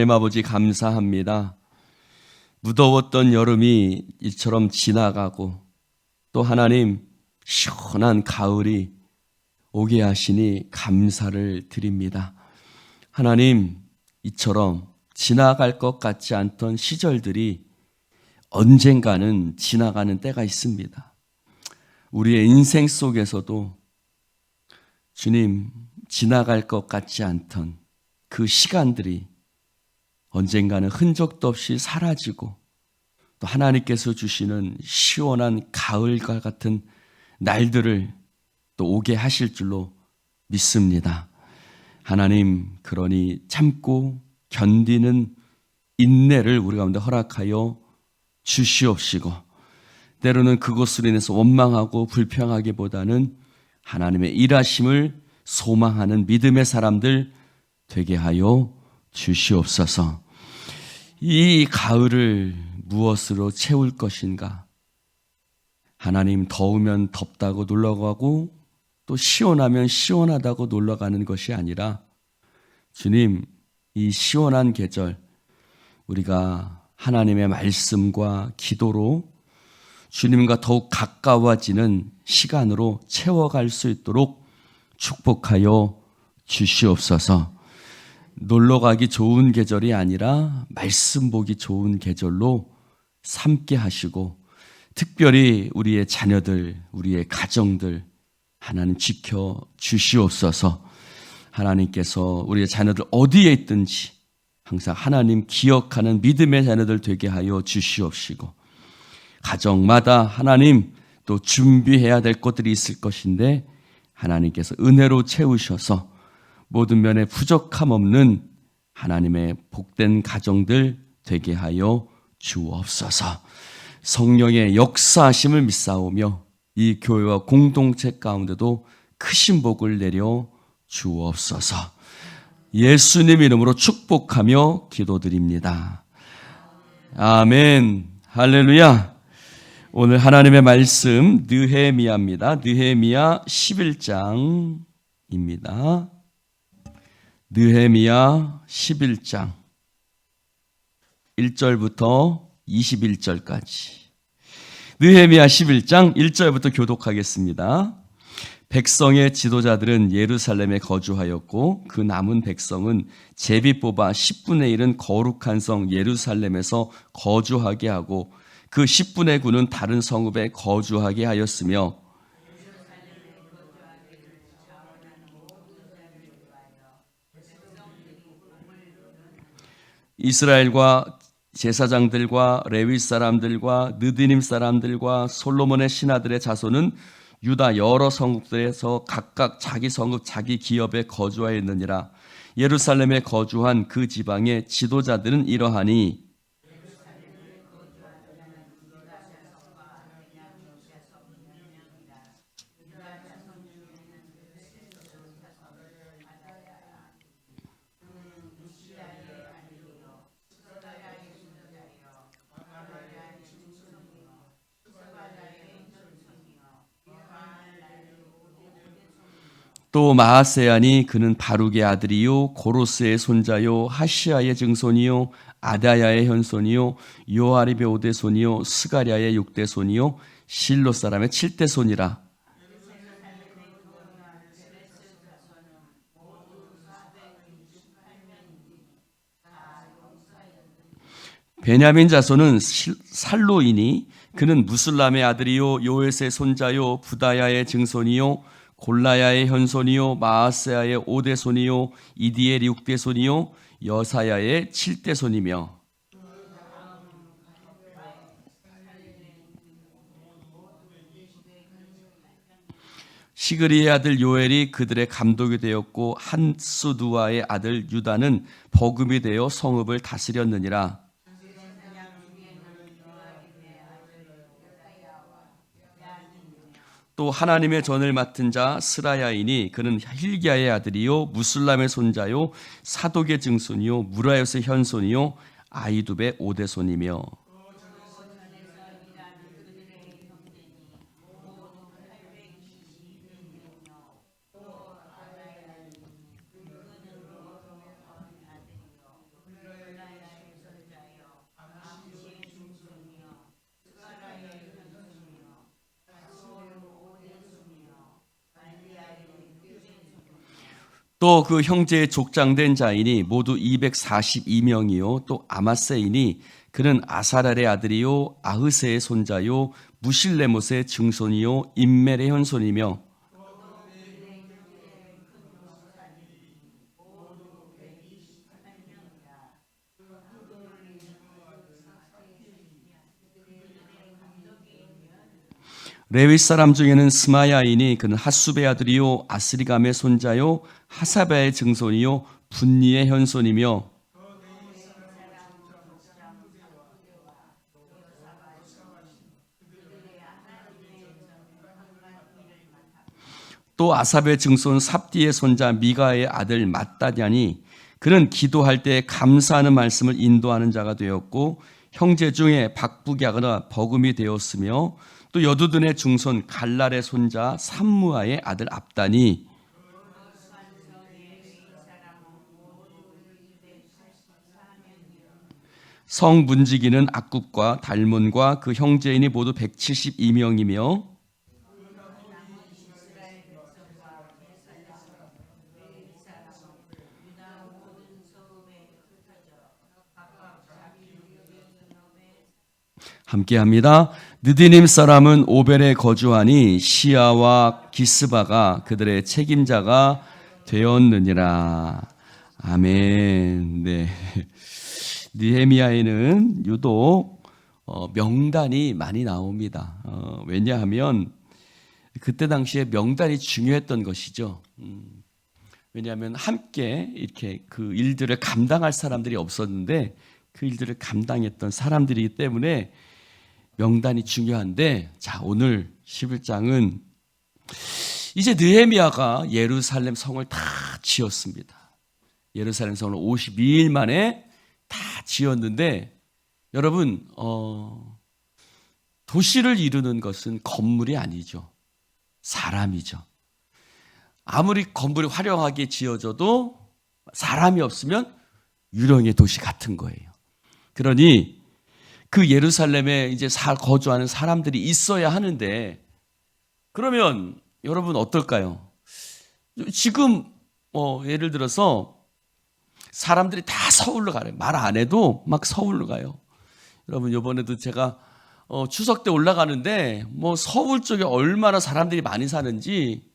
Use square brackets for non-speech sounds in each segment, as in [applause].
하나님 아버지 감사합니다. 무더웠던 여름이 이처럼 지나가고 또 하나님 시원한 가을이 오게 하시니 감사를 드립니다. 하나님 이처럼 지나갈 것 같지 않던 시절들이 언젠가는 지나가는 때가 있습니다. 우리의 인생 속에서도 주님 지나갈 것 같지 않던 그 시간들이 언젠가는 흔적도 없이 사라지고 또 하나님께서 주시는 시원한 가을과 같은 날들을 또 오게 하실 줄로 믿습니다. 하나님, 그러니 참고 견디는 인내를 우리 가운데 허락하여 주시옵시고, 때로는 그것으로 인해서 원망하고 불평하기보다는 하나님의 일하심을 소망하는 믿음의 사람들 되게 하여 주시옵소서. 이 가을을 무엇으로 채울 것인가? 하나님 더우면 덥다고 놀러 가고 또 시원하면 시원하다고 놀러 가는 것이 아니라 주님 이 시원한 계절 우리가 하나님의 말씀과 기도로 주님과 더욱 가까워지는 시간으로 채워갈 수 있도록 축복하여 주시옵소서. 놀러 가기 좋은 계절이 아니라 말씀 보기 좋은 계절로 삼게 하시고 특별히 우리의 자녀들, 우리의 가정들 하나님 지켜 주시옵소서. 하나님께서 우리의 자녀들 어디에 있든지 항상 하나님 기억하는 믿음의 자녀들 되게 하여 주시옵시고 가정마다 하나님 또 준비해야 될 것들이 있을 것인데 하나님께서 은혜로 채우셔서 모든 면에 부족함 없는 하나님의 복된 가정들 되게 하여 주옵소서. 성령의 역사하심을 믿사오며 이 교회와 공동체 가운데도 크신 복을 내려 주옵소서. 예수님 이름으로 축복하며 기도드립니다. 아멘. 할렐루야. 오늘 하나님의 말씀 느헤미야입니다. 느헤미야 11장입니다. 느헤미야 11장 1절부터 21절까지 느헤미야 11장 1절부터 교독하겠습니다. 백성의 지도자들은 예루살렘에 거주하였고 그 남은 백성은 제비 뽑아 10분의 1은 거룩한 성 예루살렘에서 거주하게 하고 그 10분의 9는 다른 성읍에 거주하게 하였으며 이스라엘과 제사장들과 레위 사람들과 느디님 사람들과 솔로몬의 신하들의 자손은 유다 여러 성읍들에서 각각 자기 성읍 자기 기업에 거주하였느니라. 예루살렘에 거주한 그 지방의 지도자들은 이러하니 또 마하세안이 그는 바룩의 아들이요 고로스의 손자요 하시아의 증손이요 아다야의 현손이요 요아립의 오대 손이요 스가랴의 육대 손이요 실로 사람의 칠대 손이라. 베냐민 자손은 살로이니 그는 무슬람의 아들이요 요에스의 손자요 부다야의 증손이요 골라야의 현손이요 마아세아의 오대손이요 이디엘 육대손이요 여사야의 칠대손이며. 시그리의 아들 요엘이 그들의 감독이 되었고 한수두아의 아들 유다는 버금이 되어 성읍을 다스렸느니라 또 하나님의 전을 맡은 자 스라야이니 그는 힐기야의 아들이요 무슬람의 손자요 사독의 증손이요 무라요스의 현손이요 아이두베 오대손이며 또 그 형제의 족장된 자인이 모두 242명이요. 또 아마세인이 그는 아사랄의 아들이요. 아흐세의 손자요. 무실레못의 증손이요. 임멜의 현손이며 레위 사람 중에는 스마야인이 그는 핫수베 아들이요 아스리감의 손자요 하사베의 증손이요 분니의 현손이며 또 아삽의 증손 삽디의 손자 미가의 아들 마따냐니 그는 기도할 때 감사하는 말씀을 인도하는 자가 되었고 형제 중에 박부갸가 버금이 되었으며 또 여두둔의 중손 갈랄의 손자 삼무아의 아들 압단이 성 문지기는 악국과 달문과 그 형제인이 모두 172명이며 함께합니다. 느디님 사람은 오벨에 거주하니 시아와 기스바가 그들의 책임자가 되었느니라. 아멘. 네. 느헤미야에는 유독 어, 명단이 많이 나옵니다. 어, 왜냐하면 그때 당시에 명단이 중요했던 것이죠. 음, 왜냐하면 함께 이렇게 그 일들을 감당할 사람들이 없었는데 그 일들을 감당했던 사람들이기 때문에 명단이 중요한데 자 오늘 11장은 이제 느헤미야가 예루살렘 성을 다 지었습니다. 예루살렘 성을 52일 만에 다 지었는데 여러분 어, 도시를 이루는 것은 건물이 아니죠. 사람이죠. 아무리 건물이 화려하게 지어져도 사람이 없으면 유령의 도시 같은 거예요. 그러니 그 예루살렘에 이제 살 거주하는 사람들이 있어야 하는데 그러면 여러분 어떨까요? 지금 뭐 예를 들어서 사람들이 다 서울로 가요. 말안 해도 막 서울로 가요. 여러분 이번에도 제가 어, 추석 때 올라가는데 뭐 서울 쪽에 얼마나 사람들이 많이 사는지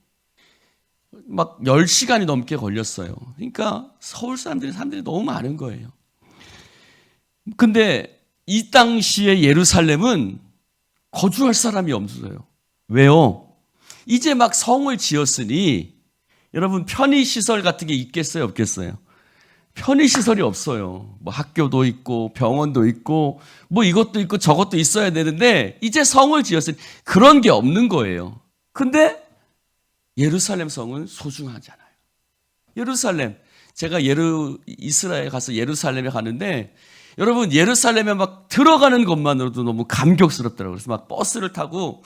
막 10시간이 넘게 걸렸어요. 그러니까 서울 사람들이 사람들이 너무 많은 거예요. 근데 이 당시에 예루살렘은 거주할 사람이 없어요. 왜요? 이제 막 성을 지었으니 여러분 편의시설 같은 게 있겠어요? 없겠어요? 편의시설이 없어요. 뭐 학교도 있고 병원도 있고 뭐 이것도 있고 저것도 있어야 되는데 이제 성을 지었으니 그런 게 없는 거예요. 근데 예루살렘 성은 소중하잖아요. 예루살렘 제가 예루 이스라엘 가서 예루살렘에 가는데 여러분 예루살렘에 막 들어가는 것만으로도 너무 감격스럽더라고요. 그래서 막 버스를 타고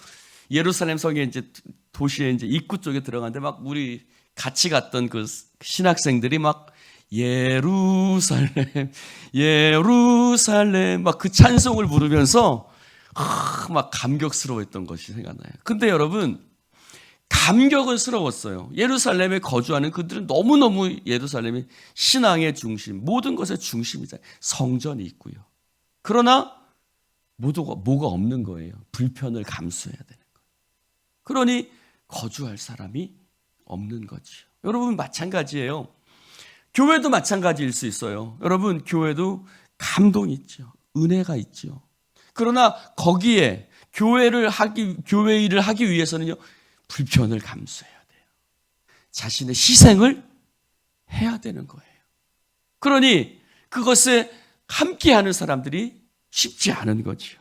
예루살렘 성에 이제 도시에 이제 입구 쪽에 들어갔는데 막 우리 같이 갔던 그 신학생들이 막 예루살렘 [laughs] 예루살렘 막 그 찬송을 부르면서 아, 막 감격스러워했던 것이 생각나요. 근데 여러분 감격은 스러웠어요. 예루살렘에 거주하는 그들은 너무너무 예루살렘이 신앙의 중심, 모든 것의 중심이잖아요. 성전이 있고요. 그러나 모두가 뭐가 없는 거예요. 불편을 감수해야 되는 거예요. 그러니 거주할 사람이 없는 거죠. 여러분 마찬가지예요. 교회도 마찬가지일 수 있어요. 여러분 교회도 감동이 있죠. 은혜가 있죠. 그러나 거기에 교회를 하기 교회 일을 하기 위해서는요. 불편을 감수해야 돼요. 자신의 희생을 해야 되는 거예요. 그러니 그것에 함께하는 사람들이 쉽지 않은 거지요.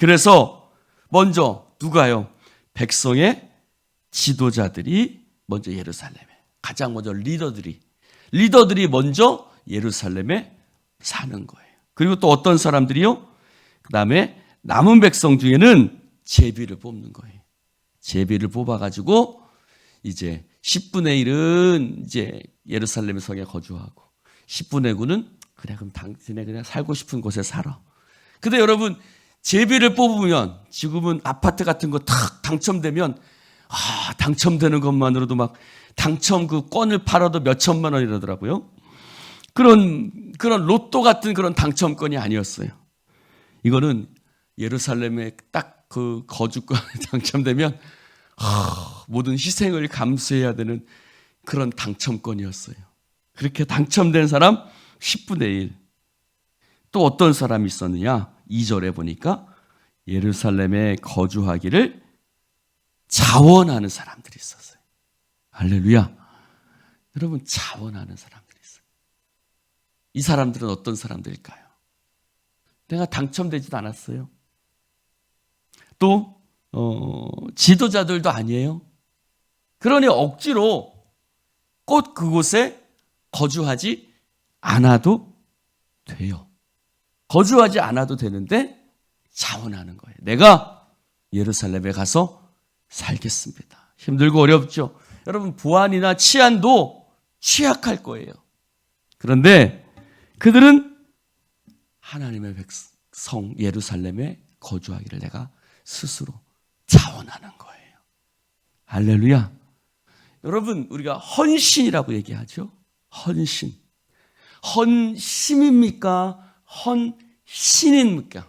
그래서 먼저 누가요? 백성의 지도자들이 먼저 예루살렘에 가장 먼저 리더들이 리더들이 먼저 예루살렘에 사는 거예요. 그리고 또 어떤 사람들이요? 그 다음에 남은 백성 중에는 제비를 뽑는 거예요. 제비를 뽑아가지고 이제 10분의 1은 이제 예루살렘 성에 거주하고 10분의 9는 그래 그럼 당신네 그냥 살고 싶은 곳에 살아. 근데 여러분 제비를 뽑으면 지금은 아파트 같은 거 탁 당첨되면 아 당첨되는 것만으로도 막 당첨 그 건을 팔아도 몇 천만 원이라더라고요. 그런 그런 로또 같은 그런 당첨건이 아니었어요. 이거는 예루살렘에 딱 그 거주권 [laughs] 당첨되면 하, 모든 희생을 감수해야 되는 그런 당첨건이었어요. 그렇게 당첨된 사람 10분의 1. 또 어떤 사람이 있었느냐? 2절에 보니까 예루살렘에 거주하기를 자원하는 사람들이 있었어요. 할렐루야. 여러분, 자원하는 사람들이 있어요. 이 사람들은 어떤 사람들일까요? 내가 당첨되지도 않았어요. 또, 어, 지도자들도 아니에요. 그러니 억지로 꼭 그곳에 거주하지 않아도 돼요. 거주하지 않아도 되는데 자원하는 거예요. 내가 예루살렘에 가서 살겠습니다. 힘들고 어렵죠. 여러분 보안이나 치안도 취약할 거예요. 그런데 그들은 하나님의 백성 예루살렘에 거주하기를 내가 스스로 자원하는 거예요. 할렐루야. 여러분 우리가 헌신이라고 얘기하죠. 헌신. 헌심입니까? 헌신입니까?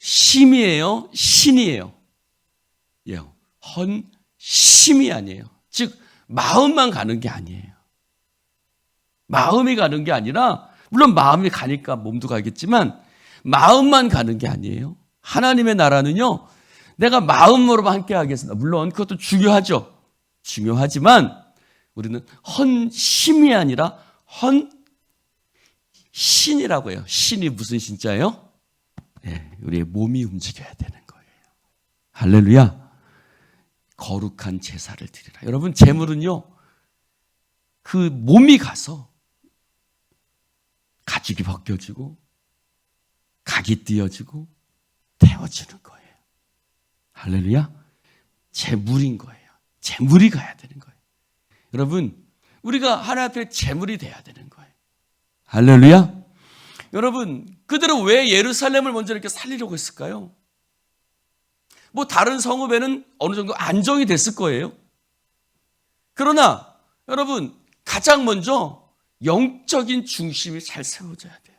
심이에요? 신이에요? 예. 헌심이 아니에요. 즉 마음만 가는 게 아니에요. 마음이 가는 게 아니라 물론 마음이 가니까 몸도 가겠지만 마음만 가는 게 아니에요. 하나님의 나라는요. 내가 마음으로만 함께 하겠습니다. 물론 그것도 중요하죠. 중요하지만 우리는 헌심이 아니라 헌 신이라고 해요. 신이 무슨 신자예요? 네, 우리의 몸이 움직여야 되는 거예요. 할렐루야. 거룩한 제사를 드리라. 여러분 재물은요. 그 몸이 가서 가죽이 벗겨지고 각이 띄어지고 태워지는 거예요. 할렐루야. 재물인 거예요. 재물이 가야 되는 거예요. 여러분, 우리가 하나 앞에 재물이 돼야 되는 거예요. 할렐루야. 여러분, 그들은 왜 예루살렘을 먼저 이렇게 살리려고 했을까요? 뭐 다른 성읍에는 어느 정도 안정이 됐을 거예요. 그러나 여러분, 가장 먼저 영적인 중심이 잘 세워져야 돼요.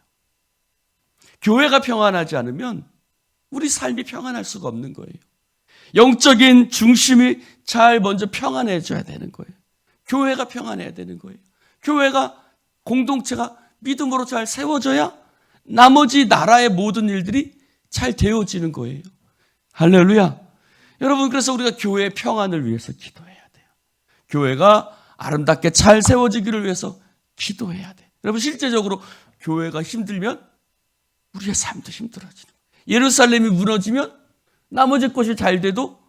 교회가 평안하지 않으면 우리 삶이 평안할 수가 없는 거예요. 영적인 중심이 잘 먼저 평안해져야 되는 거예요. 교회가 평안해야 되는 거예요. 교회가 공동체가 믿음으로 잘 세워져야 나머지 나라의 모든 일들이 잘 되어지는 거예요. 할렐루야. 여러분, 그래서 우리가 교회의 평안을 위해서 기도해야 돼요. 교회가 아름답게 잘 세워지기를 위해서 기도해야 돼. 여러분, 실제적으로 교회가 힘들면 우리의 삶도 힘들어지는 거 예루살렘이 무너지면 나머지 것이 잘 돼도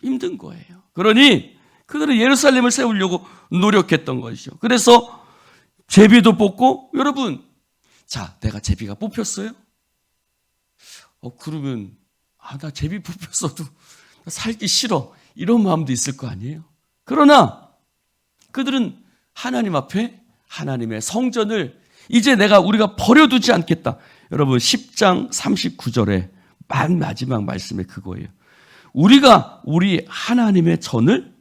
힘든 거예요. 그러니 그들은 예루살렘을 세우려고 노력했던 것이죠. 그래서 제비도 뽑고 여러분 자 내가 제비가 뽑혔어요? 어 그러면 아 나 제비 뽑혔어도 살기 싫어 이런 마음도 있을 거 아니에요. 그러나 그들은 하나님 앞에 하나님의 성전을 이제 내가 우리가 버려두지 않겠다. 여러분 10장 39절에 맨 마지막 말씀에 그거예요. 우리가 우리 하나님의 전을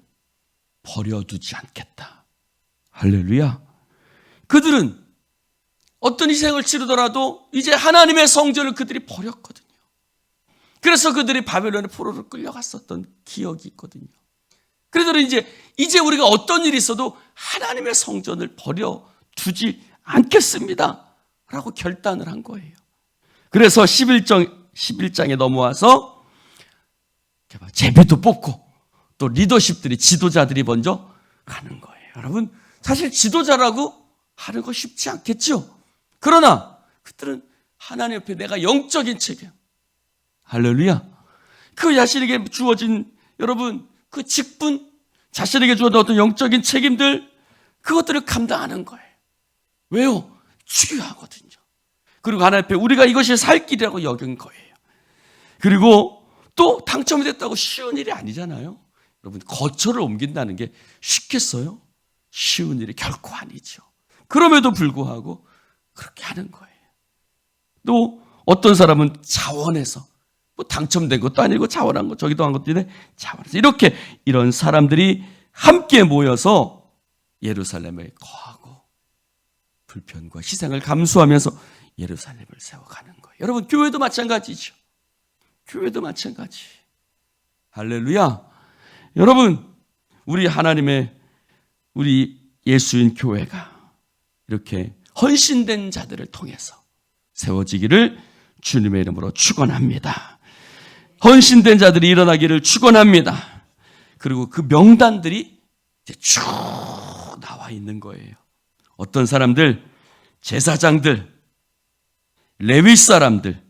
버려두지 않겠다. 할렐루야. 그들은 어떤 희생을 치르더라도 이제 하나님의 성전을 그들이 버렸거든요. 그래서 그들이 바벨론의 포로로 끌려갔었던 기억이 있거든요. 그들은 이제 이제 우리가 어떤 일이 있어도 하나님의 성전을 버려 두지 않겠습니다. 라고 결단을 한 거예요. 그래서 11장, 11장에 넘어와서 제배도 뽑고 또 리더십들이 지도자들이 먼저 가는 거예요. 여러분, 사실 지도자라고 하는 거 쉽지 않겠죠? 그러나 그들은 하나님 옆에 내가 영적인 책임, 할렐루야. 그 자신에게 주어진 여러분 그 직분, 자신에게 주어진 어떤 영적인 책임들 그것들을 감당하는 거예요. 왜요? 중요하거든요. 그리고 하나님 앞에 우리가 이것이 살 길이라고 여긴 거예요. 그리고 또 당첨이 됐다고 쉬운 일이 아니잖아요. 여러분 거처를 옮긴다는 게 쉽겠어요? 쉬운 일이 결코 아니죠. 그럼에도 불구하고 그렇게 하는 거예요. 또 어떤 사람은 자원해서 뭐 당첨된 것도 아니고 자원한 거 저기도 한 것도 있네 자원해서 이렇게 이런 사람들이 함께 모여서 예루살렘에 거하고 불편과 희생을 감수하면서 예루살렘을 세워가는 거예요. 여러분 교회도 마찬가지죠. 교회도 마찬가지. 할렐루야. 여러분 우리 하나님의 우리 예수인 교회가 이렇게 헌신된 자들을 통해서 세워지기를 주님의 이름으로 축원합니다. 헌신된 자들이 일어나기를 축원합니다. 그리고 그 명단들이 쭉 나와 있는 거예요. 어떤 사람들, 제사장들, 레위 사람들,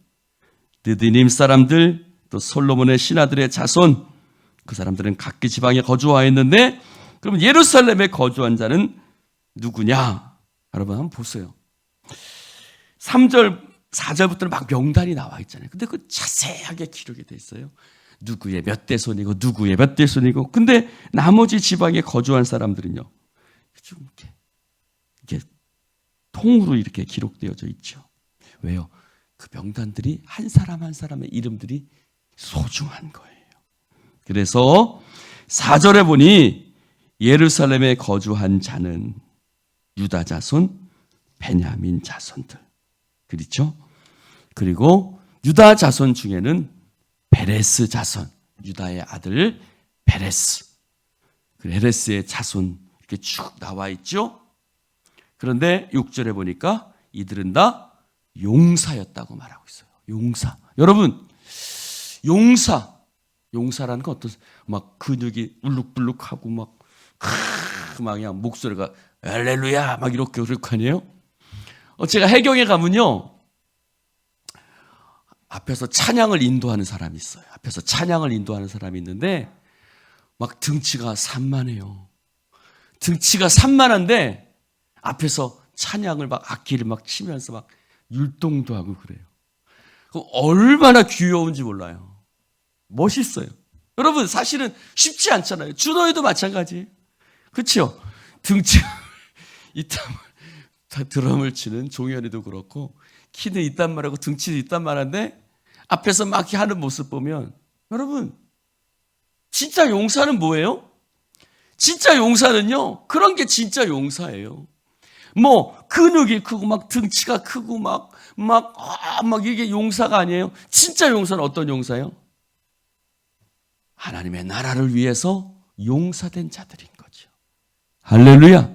느디님 사람들, 또 솔로몬의 신하들의 자손, 그 사람들은 각기 지방에 거주하였는데, 그러면 예루살렘에 거주한 자는 누구냐? 여러분 한번 보세요. 3절, 4절부터는 막 명단이 나와 있잖아요. 근데 그 자세하게 기록이 돼 있어요. 누구의 몇 대손이고 누구의 몇 대손이고 근데 나머지 지방에 거주한 사람들은요. 좀 이렇게 이게 통으로 이렇게 기록되어져 있죠. 왜요? 그 명단들이 한 사람 한 사람의 이름들이 소중한 거예요. 그래서 4절에 보니 예루살렘에 거주한 자는 유다 자손, 베냐민 자손들. 그렇죠? 그리고 유다 자손 중에는 베레스 자손, 유다의 아들 베레스. 그 베레스의 자손 이렇게 쭉 나와 있죠? 그런데 6절에 보니까 이들은 다 용사였다고 말하고 있어요. 용사. 여러분, 용사. 용사라는 건 어떤, 막 근육이 울룩불룩하고 막, 크, 막 그냥 목소리가 할렐루야 막 이렇게 그럴 거 아니에요? 어, 제가 해경에 가면요. 앞에서 찬양을 인도하는 사람이 있어요. 앞에서 찬양을 인도하는 사람이 있는데 막 등치가 산만해요. 등치가 산만한데 앞에서 찬양을 막 악기를 막 치면서 막 율동도 하고 그래요. 그 얼마나 귀여운지 몰라요. 멋있어요. 여러분 사실은 쉽지 않잖아요. 준호에도 마찬가지. 그렇죠? 등치 [laughs] 이딴 드럼을 치는 종현이도 그렇고 키는 이딴 말하고 등치도 이딴 말한데 앞에서 막 하는 모습 보면 여러분 진짜 용사는 뭐예요? 진짜 용사는요 그런 게 진짜 용사예요. 뭐 근육이 크고 막 등치가 크고 막막 아, 막 이게 용사가 아니에요. 진짜 용사는 어떤 용사요? 하나님의 나라를 위해서 용사된 자들인 거죠. 할렐루야.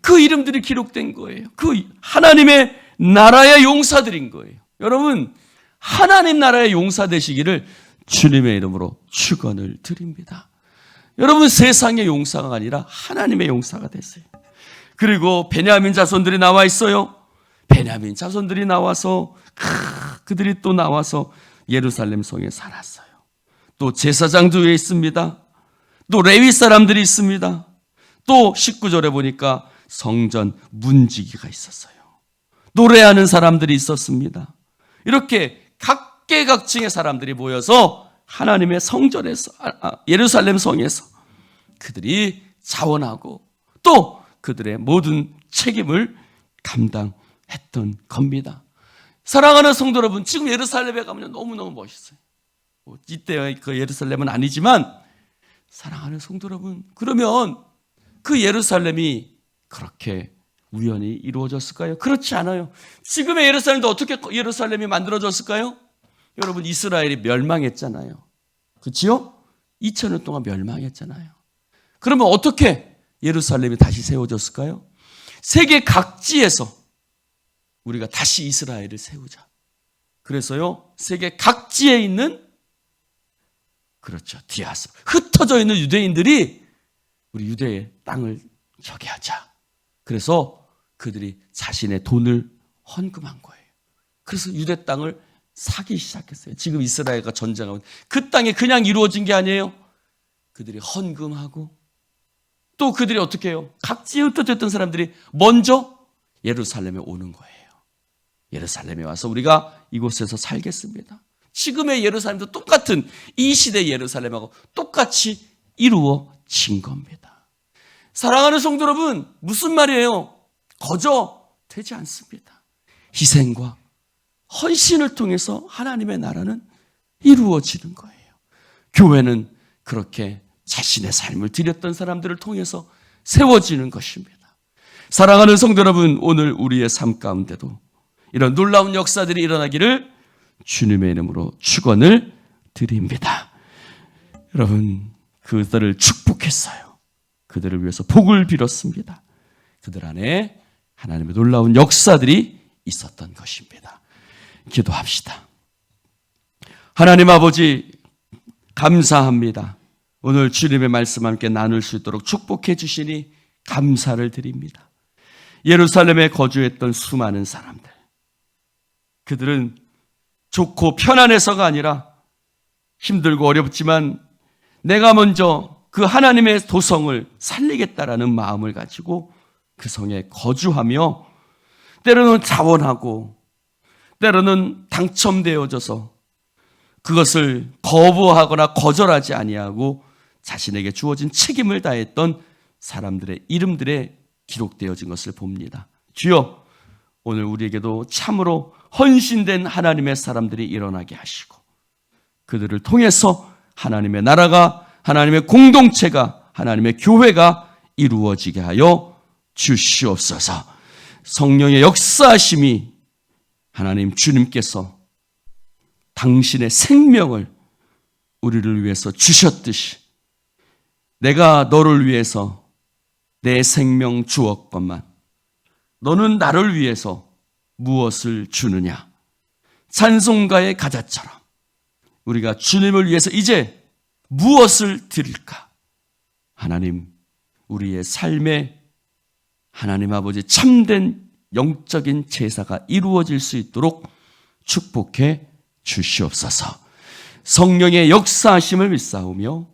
그 이름들이 기록된 거예요. 그 하나님의 나라의 용사들인 거예요. 여러분, 하나님 나라의 용사 되시기를 주님의 이름으로 축원을 드립니다. 여러분 세상의 용사가 아니라 하나님의 용사가 됐어요. 그리고 베냐민 자손들이 나와 있어요. 베냐민 자손들이 나와서 그들이 또 나와서 예루살렘 성에 살았어요. 또 제사장도 위에 있습니다. 또 레위 사람들이 있습니다. 또 19절에 보니까 성전 문지기가 있었어요. 노래하는 사람들이 있었습니다. 이렇게 각계각층의 사람들이 모여서 하나님의 성전에서 아, 아, 예루살렘 성에서 그들이 자원하고 또 그들의 모든 책임을 감당했던 겁니다. 사랑하는 성도 여러분, 지금 예루살렘에 가면 너무너무 멋있어요. 뭐 이때의 그 예루살렘은 아니지만 사랑하는 성도 여러분, 그러면 그 예루살렘이 그렇게 우연히 이루어졌을까요? 그렇지 않아요. 지금의 예루살렘도 어떻게 예루살렘이 만들어졌을까요? 여러분 이스라엘이 멸망했잖아요. 그렇지요? 2000년 동안 멸망했잖아요. 그러면 어떻게 예루살렘이 다시 세워졌을까요? 세계 각지에서 우리가 다시 이스라엘을 세우자. 그래서요, 세계 각지에 있는 그렇죠. 디아스 흩어져 있는 유대인들이 우리 유대의 땅을 저기 하자. 그래서 그들이 자신의 돈을 헌금한 거예요. 그래서 유대 땅을 사기 시작했어요. 지금 이스라엘과 전쟁하고 그 땅에 그냥 이루어진 게 아니에요. 그들이 헌금하고 또 그들이 어떻게 해요? 각지에 흩어졌던 사람들이 먼저 예루살렘에 오는 거예요. 예루살렘에 와서 우리가 이곳에서 살겠습니다. 지금의 예루살렘도 똑같은 이 시대 예루살렘하고 똑같이 이루어진 겁니다. 사랑하는 성도 여러분, 무슨 말이에요? 거저 되지 않습니다. 희생과 헌신을 통해서 하나님의 나라는 이루어지는 거예요. 교회는 그렇게 자신의 삶을 드렸던 사람들을 통해서 세워지는 것입니다. 사랑하는 성도 여러분, 오늘 우리의 삶 가운데도 이런 놀라운 역사들이 일어나기를 주님의 이름으로 축원을 드립니다. 여러분, 그들을 축복했어요. 그들을 위해서 복을 빌었습니다. 그들 안에 하나님의 놀라운 역사들이 있었던 것입니다. 기도합시다. 하나님 아버지, 감사합니다. 오늘 주님의 말씀 함께 나눌 수 있도록 축복해 주시니 감사를 드립니다. 예루살렘에 거주했던 수많은 사람들. 그들은 좋고 편안해서가 아니라 힘들고 어렵지만 내가 먼저 그 하나님의 도성을 살리겠다라는 마음을 가지고 그 성에 거주하며 때로는 자원하고 때로는 당첨되어져서 그것을 거부하거나 거절하지 아니하고 자신에게 주어진 책임을 다했던 사람들의 이름들에 기록되어진 것을 봅니다. 주여, 오늘 우리에게도 참으로 헌신된 하나님의 사람들이 일어나게 하시고 그들을 통해서 하나님의 나라가 하나님의 공동체가 하나님의 교회가 이루어지게 하여 주시옵소서. 성령의 역사하심이 하나님 주님께서 당신의 생명을 우리를 위해서 주셨듯이 내가 너를 위해서 내 생명 주었건만 너는 나를 위해서 무엇을 주느냐? 찬송가의 가자처럼 우리가 주님을 위해서 이제 무엇을 드릴까? 하나님, 우리의 삶에 하나님 아버지 참된 영적인 제사가 이루어질 수 있도록 축복해 주시옵소서. 성령의 역사하심을 믿사오며